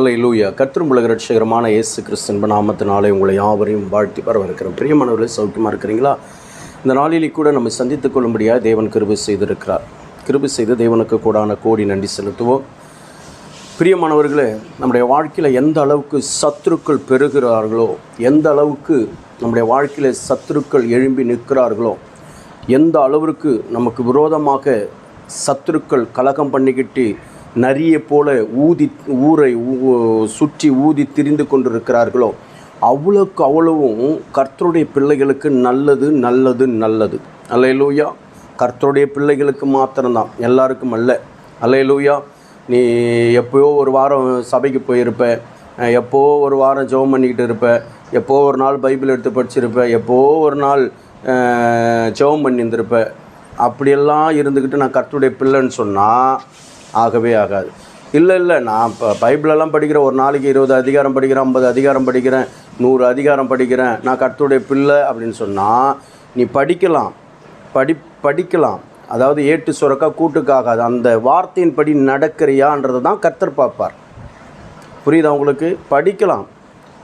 அல்ல லூயா கத்திரும் உலக ரட்சகரமான இயேசு கிறிஸ்தன் நாமத்தினாலே உங்களை யாவரையும் வாழ்த்தி வரவிருக்கிறோம் பிரியமானவர்களே சௌக்கியமாக இருக்கிறீங்களா? இந்த நாளிலே கூட நம்ம சந்தித்துக் கொள்ளும்படியாக தேவன் கிருபை செய்திருக்கிறார். கிருபை செய்து தேவனுக்கு கூடான கோடி நன்றி செலுத்துவோம். பிரியமானவர்களே நம்முடைய வாழ்க்கையில் எந்த அளவுக்கு சத்துருக்கள் பெறுகிறார்களோ எந்த அளவுக்கு நம்முடைய வாழ்க்கையில் சத்துருக்கள் எழும்பி நிற்கிறார்களோ எந்த அளவிற்கு நமக்கு விரோதமாக சத்துருக்கள் கலகம் பண்ணிக்கிட்டு நரியை போல ஊதி ஊரை ஊ- சுற்றி ஊதி திரிந்து கொண்டிருக்கிறார்களோ அவ்வளோக்கு அவ்வளவும் கர்த்தருடைய பிள்ளைகளுக்கு நல்லது நல்லது நல்லது. அலையலூயா கர்த்தருடைய பிள்ளைகளுக்கு மாத்திரம்தான் எல்லாருக்கும் அல்ல. அலையலூயா நீ எப்போயோ ஒரு வாரம் சபைக்கு போயிருப்ப எப்போ ஒரு வாரம் ஜெபம் பண்ணிக்கிட்டு இருப்ப எப்போ ஒரு நாள் பைபிள் எடுத்து படிச்சிருப்ப எப்போ ஒரு நாள் ஜெபம் பண்ணியிருந்திருப்ப அப்படியெல்லாம் இருந்துக்கிட்டு நான் கர்த்தருடைய பிள்ளைன்னு சொன்னால் ஆகவே ஆகாது. இல்லை இல்லை நான் இப்போ பைபிளெல்லாம் படிக்கிறேன் ஒரு நாளைக்கு இருபது அதிகாரம் படிக்கிறேன் ஐம்பது அதிகாரம் படிக்கிறேன் நூறு அதிகாரம் படிக்கிறேன் நான் கர்த்தருடைய பிள்ளை அப்படின்னு சொன்னால் நீ படிக்கலாம் படி படிக்கலாம். அதாவது ஏட்டு சுரக்கா கூட்டுக்காகாது. அந்த வார்த்தையின்படி நடக்கிறியான்றது தான் கர்த்தர் பார்ப்பார். புரியுதா உங்களுக்கு? படிக்கலாம்.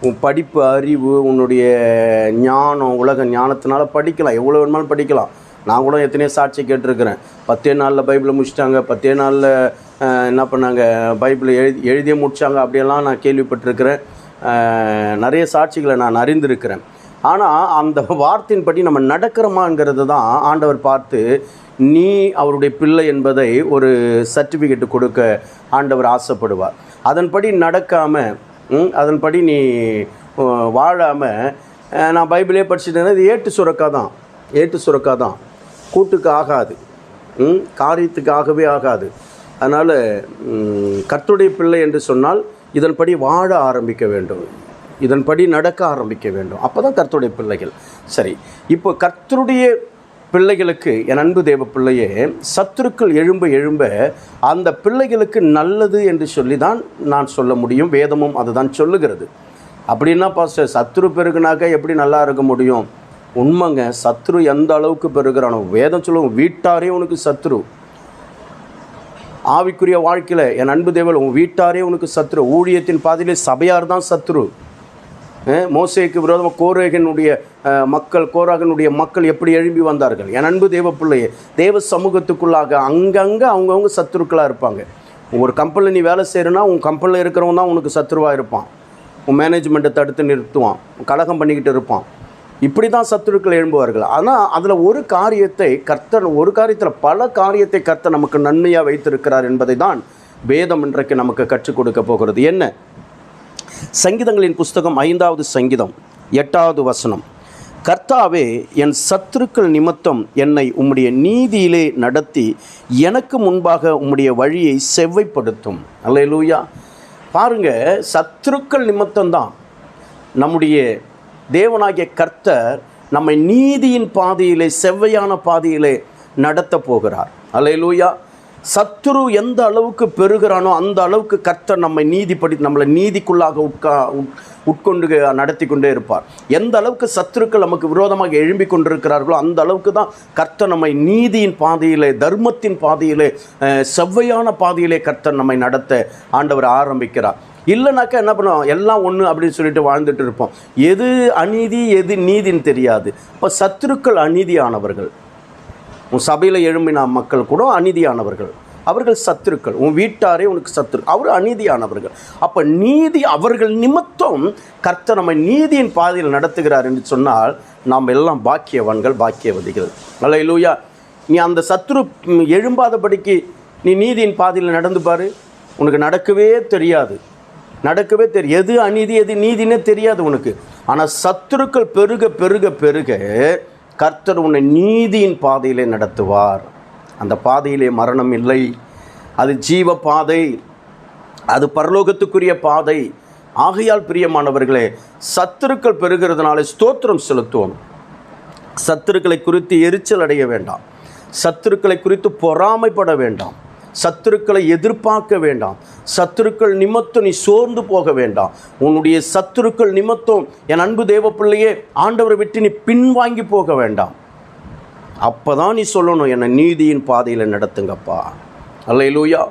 உன் படிப்பு அறிவு உன்னுடைய ஞானம் உலக ஞானத்தினால படிக்கலாம். எவ்வளோ வேணுமாலும் படிக்கலாம். நான் கூட எத்தனையோ சாட்சி கேட்டிருக்கிறேன். பத்தே நாளில் பைபிளை முடிச்சிட்டாங்க. பத்தே நாளில் என்ன பண்ணாங்க? பைபிளை எழுதி எழுதியே முடிச்சாங்க அப்படியெல்லாம் நான் கேள்விப்பட்டிருக்கிறேன். நிறைய சாட்சிகளை நான் அறிந்திருக்கிறேன். ஆனால் அந்த வார்த்தையின்படி நம்ம நடக்கிறோமாங்கிறது தான் ஆண்டவர் பார்த்து நீ அவருடைய பிள்ளை என்பதை ஒரு சர்டிஃபிகேட் கொடுக்க ஆண்டவர் ஆசைப்படுவார். அதன்படி நடக்காமல் அதன்படி நீ வாழாமல் நான் பைபிளே படிச்சுட்டேன்னா இது ஏட்டு சுரக்கா தான். ஏட்டு சுரக்கா தான். கூட்டுக்கு ஆகாது. ம், ஆகாது. அதனால் கர்த்துடைய பிள்ளை என்று சொன்னால் இதன்படி வாழ ஆரம்பிக்க வேண்டும். இதன்படி நடக்க ஆரம்பிக்க வேண்டும். அப்போ தான் கர்த்தருடைய பிள்ளைகள். சரி. இப்போ கர்த்தருடைய பிள்ளைகளுக்கு என் அன்பு தேவ பிள்ளையே சத்துருக்கள் எழும்ப எழும்ப அந்த பிள்ளைகளுக்கு நல்லது என்று சொல்லி தான் நான் சொல்ல முடியும். வேதமும் அதுதான் சொல்லுகிறது. அப்படின்னா பாஸ்டர்? சத்துரு பெருகுனாக்க எப்படி நல்லா இருக்க முடியும்? உண்மைங்க சத்ரு எந்த அளவுக்கு பெருகிறானோ வேதம் சொல்லுவோம் வீட்டாரே உனக்கு சத்ரு. ஆவிக்குரிய வாழ்க்கையில் என் அன்பு தேவல் உன் வீட்டாரே உனக்கு சத்ரு. ஊழியத்தின் பாதையிலே சபையார் தான் சத்ரு. மோசைக்கு விரோதமாக கோரேகனுடைய மக்கள் கோராகனுடைய மக்கள் எப்படி எழும்பி வந்தார்கள்? என் அன்பு தேவ பிள்ளையே தேவ சமூகத்துக்குள்ளாக அங்கங்கே அவங்கவுங்க சத்துருக்களாக இருப்பாங்க. ஒரு கம்பெனியில் நீ வேலை செய்கிறனா உன் கம்பெனியில் இருக்கிறவன் தான் உனக்கு சத்ருவாக இருப்பான். உன் மேனேஜ்மெண்ட்டை தடுத்து நிறுத்துவான். கலகம் பண்ணிக்கிட்டு இருப்பான். இப்படி தான் சத்துருக்கள் எழும்புவார்கள். ஆனால் அதில் ஒரு காரியத்தை கர்த்தர் ஒரு காரியத்தில் பல காரியத்தை கர்த்தர் நமக்கு நன்மையாக வைத்திருக்கிறார் என்பதை தான் வேதம் இன்றைக்கு நமக்கு கற்றுக் கொடுக்க போகிறது. என்ன? சங்கீதங்களின் புஸ்தகம் ஐந்தாவது சங்கீதம் எட்டாவது வசனம். கர்த்தாவே என் சத்துருக்கள் நிமித்தம் என்னை உம்முடைய நீதியிலே நடத்தி எனக்கு முன்பாக உம்முடைய வழியை செவ்வைப்படுத்தும். அல்ல லூயா பாருங்க சத்துருக்கள் நிமித்தம்தான் நம்முடைய தேவனாகிய கர்த்தர் நம்மை நீதியின் பாதையிலே செவ்வையான பாதையிலே நடத்த போகிறார். அல்லேலூயா. சத்துரு எந்த அளவுக்கு பெருகிறானோ அந்த அளவுக்கு கர்த்தர் நம்மை நீதிப்படி நம்மளை நீதிக்குள்ளாக உட்கா உட்- உட்கொண்டு நடத்தி கொண்டே இருப்பார். எந்த அளவுக்கு சத்துருக்கள் நமக்கு விரோதமாக எழும்பிக் கொண்டிருக்கிறார்களோ அந்த அளவுக்கு தான் கர்த்தர் நம்மை நீதியின் பாதையிலே தர்மத்தின் பாதையிலே செவ்வையான பாதையிலே கர்த்தர் நம்மை நடத்த ஆண்டவர் ஆரம்பிக்கிறார். இல்லைனாக்கா என்ன பண்ணுவோம்? எல்லாம் ஒன்று அப்படின்னு சொல்லிட்டு வாழ்ந்துட்டு இருப்போம். எது அநீதி எது நீதின்னு தெரியாது. இப்போ சத்துருக்கள் அநீதியானவர்கள். உன் சபையில் எழும்பின மக்கள் கூட அநீதியானவர்கள். அவர்கள் சத்துருக்கள். உன் வீட்டாரே உனக்கு சத்துரு. அவர் அநீதியானவர்கள். அப்போ நீதி அவர்கள் நிமித்தம் கர்த்தர் நம்மை நீதியின் பாதையில் நடத்துகிறார் என்று சொன்னால் நாம் எல்லாம் பாக்கியவான்கள் பாக்கியவதிகள். அல்ல இல்லையா நீ அந்த சத்துரு எழும்பாதபடிக்கு நீ நீதியின் பாதையில் நடந்து பாரு. உனக்கு நடக்கவே தெரியாது. நடக்கவே தெரியும் எது அநீதி எது நீதினே தெரியாது உனக்கு. ஆனால் சத்துருக்கள் பெருக பெருக பெருக கர்த்தர் உன்னை நீதியின் பாதையிலே நடத்துவார். அந்த பாதையிலே மரணம் இல்லை. அது ஜீவ பாதை. அது பரலோகத்துக்குரிய பாதை. ஆகையால் பிரியமானவர்களே சத்துருக்கள் பெறுகிறதுனாலே ஸ்தோத்திரம் செலுத்துவோம். சத்துருக்களை குறித்து எரிச்சல் அடைய வேண்டாம். சத்துருக்களை குறித்து பொறாமைப்பட வேண்டாம். சத்துருக்களை எதிர்பார்க்க வேண்டாம். சத்துருக்கள் நிமித்தம் நீ சோர்ந்து போக வேண்டாம். உன்னுடைய சத்துருக்கள் நிமித்தம் என் அன்பு தேவ பிள்ளையே ஆண்டவரை விட்டு நீ பின்வாங்கி போக வேண்டாம். அப்போ தான் நீ சொல்லணும் என்னை நீதியின் பாதையில் நடத்துங்கப்பா. அல்ல லூயா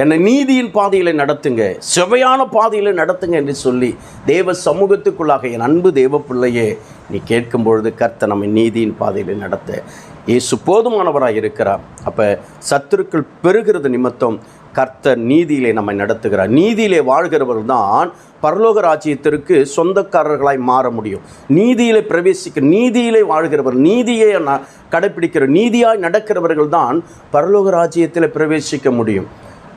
என்னை நீதியின் பாதையில் நடத்துங்க. செவையான பாதையில் நடத்துங்க என்று சொல்லி தேவ சமூகத்துக்குள்ளாக என் அன்பு தேவ பிள்ளையே நீ கேட்கும் பொழுது கர்த்த நம்மை நீதியின் பாதையில் நடத்த. இயேசு போதுமானவராக இருக்கிறார். அப்போ சத்துருக்கள் பெறுகிறது நிமித்தம் கர்த்தர் நீதியிலே நம்மை நடத்துகிறார். நீதியிலே வாழ்கிறவர் தான் பரலோக ராஜ்யத்திற்கு சொந்தக்காரர்களாய் மாற முடியும். நீதியிலே பிரவேசிக்க நீதியிலே வாழ்கிறவர் நீதியை ந- கடைப்பிடிக்கிற நீதியாய் நடக்கிறவர்கள் தான் பரலோக ராஜ்யத்தில் பிரவேசிக்க முடியும்.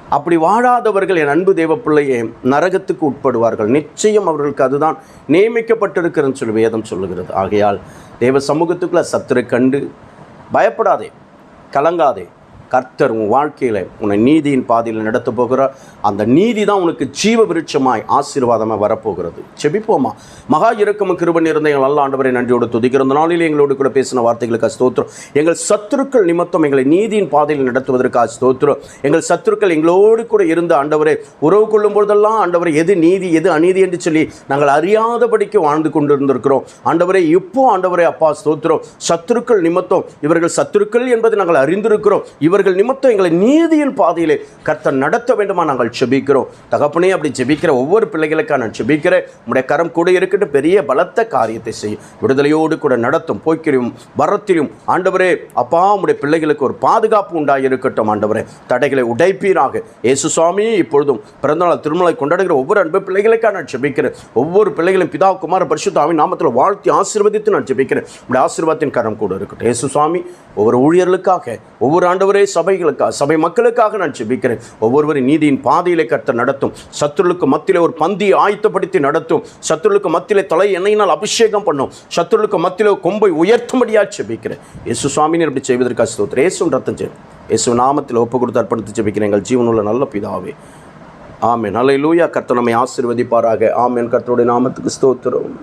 அப்படி வாழாதவர்கள் என் அன்பு தேவ பிள்ளையே நரகத்துக்கு உட்படுவார்கள். நிச்சயம் அவர்களுக்கு அதுதான் நியமிக்கப்பட்டிருக்கிறன்னு சொல்லி வேதம் சொல்லுகிறது. ஆகையால் தேவ சமூகத்துக்குள்ள சத்துரை கண்டு பயப்படாதே கலங்காதே. கர்த்தர் உன் வாழ்க்கையில் உன்னை நீதியின் பாதையில் நடத்த போகிறார் அந்த நீதி தான் உனக்கு ஜீவ விருட்சமாய் ஆசீர்வாதமாக வரப்போகிறது. செபிப்போமா மகா இறக்கம கிருபன் இருந்த எங்கள் நல்ல ஆண்டவரை நன்றியோடு துதிக்கிற அந்த நாளில் எங்களோடு கூட பேசின வார்த்தைகளுக்கு ஸ்தோத்திரம். எங்கள் சத்துருக்கள் நிமித்தம் எங்களை நீதியின் பாதையில் நடத்துவதற்காக ஸ்தோத்திரம். எங்கள் சத்துருக்கள் எங்களோடு கூட இருந்த ஆண்டவரை உறவு கொள்ளும் பொழுதெல்லாம் ஆண்டவரை எது நீதி எது அநீதி என்று சொல்லி நாங்கள் அறியாதபடிக்கு வாழ்ந்து கொண்டிருந்திருக்கிறோம். ஆண்டவரை இப்போ ஆண்டவரை அப்பா ஸ்தோத்திரம். சத்துருக்கள் நிமித்தம் இவர்கள் சத்துருக்கள் என்பதை நாங்கள் அறிந்திருக்கிறோம். இவர்கள் நிமித்தம் எங்களை நீதியின் பாதையிலே கர்த்தர் நடத்த வேண்டுமா நாங்கள் செபிக்கிறோம். தகப்பனே அப்படி செபிக்கிற ஒவ்வொரு பிள்ளைகளுக்காக நான் செபிக்கிறேன். உடைய கரம் கூட இருக்கட்டும் பெரிய பலத்த காரியத்தை செய்யும் விடுதலையோடு கூட நடத்தும் போக்கிலும் வரத்திலும். ஆண்டவரே அப்பா உடைய பிள்ளைகளுக்கு ஒரு பாதுகாப்பு உண்டாக இருக்கட்டும் ஆண்டவரே. தடைகளை உடைப்பீராக. இயேசு சுவாமி இப்பொழுதும் பிறந்தநாள் திருமலை கொண்டாடுகிற ஒவ்வொரு அன்பு பிள்ளைகளுக்காக நான் செபிக்கிறேன். ஒவ்வொரு பிள்ளைகளும் பிதா குமார பரிசுத்தாவின் நாமத்தில் வாழ்த்தி ஆசீர்வதித்து நான் ஜெபிக்கிறேன் உடைய ஆசீர்வாதத்தின் கரம் கூட இருக்கட்டும். இயேசு சுவாமி ஒவ்வொரு ஊழியர்களுக்காக ஒவ்வொரு ஆண்டவரே சபைகளுக்காக சபை மக்களுக்காக நான் ஜெபிக்கிறேன். ஒவ்வொருவரும் நீதியின் பாதையிலே கர்த்த நடத்தும். சத்துருளுக்கு மத்தியிலே ஒரு பந்தியை ஆயத்தப்படுத்தி நடத்தும். சத்துருளுக்கு மத்தியிலே தலை எண்ணெயினால் அபிஷேகம் பண்ணும். சத்துருளுக்கு மத்தியிலே ஒரு கொம்பை உயர்த்தும்படியாக ஜெபிக்கிறேன். இயேசு சுவாமியின் அப்படி செய்வதற்காக ஸ்தோத்திரம். இயேசு ரத்தம் செய்யும் இயேசு நாமத்தில் ஒப்பு கொடுத்து அர்ப்பணித்து ஜெபிக்கிறேன். எங்கள் ஜீவனுள்ள நல்ல பிதாவே. ஆமென். லூயா கர்த்த நம்மை ஆசிர்வதிப்பாராக. ஆமேன். கர்த்தருடைய நாமத்துக்கு ஸ்தோத்திரம்.